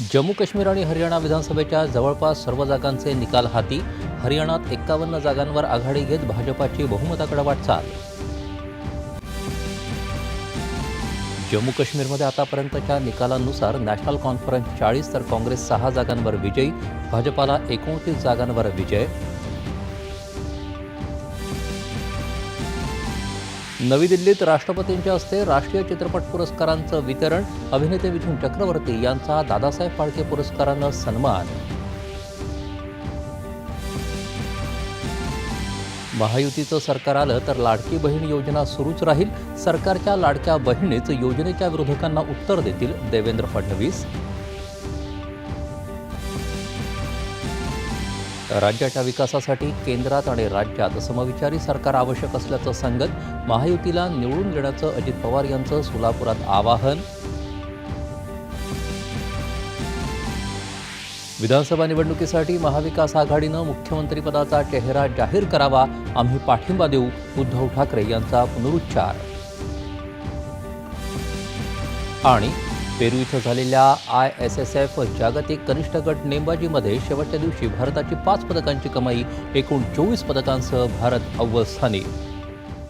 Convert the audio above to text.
जम्मू काश्मीर आणि हरियाणा विधानसभेच्या जवळपास सर्व जागांचे निकाल हाती हरियाणात एक्कावन्न जागांवर आघाडी घेत भाजपाची बहुमताकडे वाटचाल. जम्मू काश्मीरमध्ये आतापर्यंतच्या निकालांनुसार नॅशनल कॉन्फरन्स चाळीस तर काँग्रेस सहा जागांवर विजयी भाजपाला एकोणतीस जागांवर विजय नवी दिल्लीत राष्ट्रपतींच्या हस्ते राष्ट्रीय चित्रपट पुरस्कारांचं वितरण अभिनेते मिथुन चक्रवर्ती यांचा दादासाहेब फाळके पुरस्कारानं सन्मान. महायुतीचं सरकार आलं तर लाडकी बहीण योजना सुरूच राहील. सरकारच्या लाडक्या बहिणीच योजनेच्या विरोधकांना उत्तर देतील देवेंद्र फडणवीस. राज्याच्या विकासासाठी केंद्रात आणि राज्यात समविचारी सरकार आवश्यक असल्याचं सांगत महायुतीला निवडून देण्याचं अजित पवार यांचं सोलापुरात आवाहन. विधानसभा निवडणुकीसाठी महाविकास आघाडीनं मुख्यमंत्रीपदाचा चेहरा जाहीर करावा आम्ही पाठिंबा देऊ उद्धव ठाकरे यांचा पुनरुच्चार. आणि पेरू इथं झालेल्या आय एस एस एफ जागतिक कनिष्ठ गट नेमबाजीमध्ये शेवटच्या दिवशी भारताची पाच पदकांची कमाई एकूण चोवीस पदकांसह भारत अव्वल स्थानी.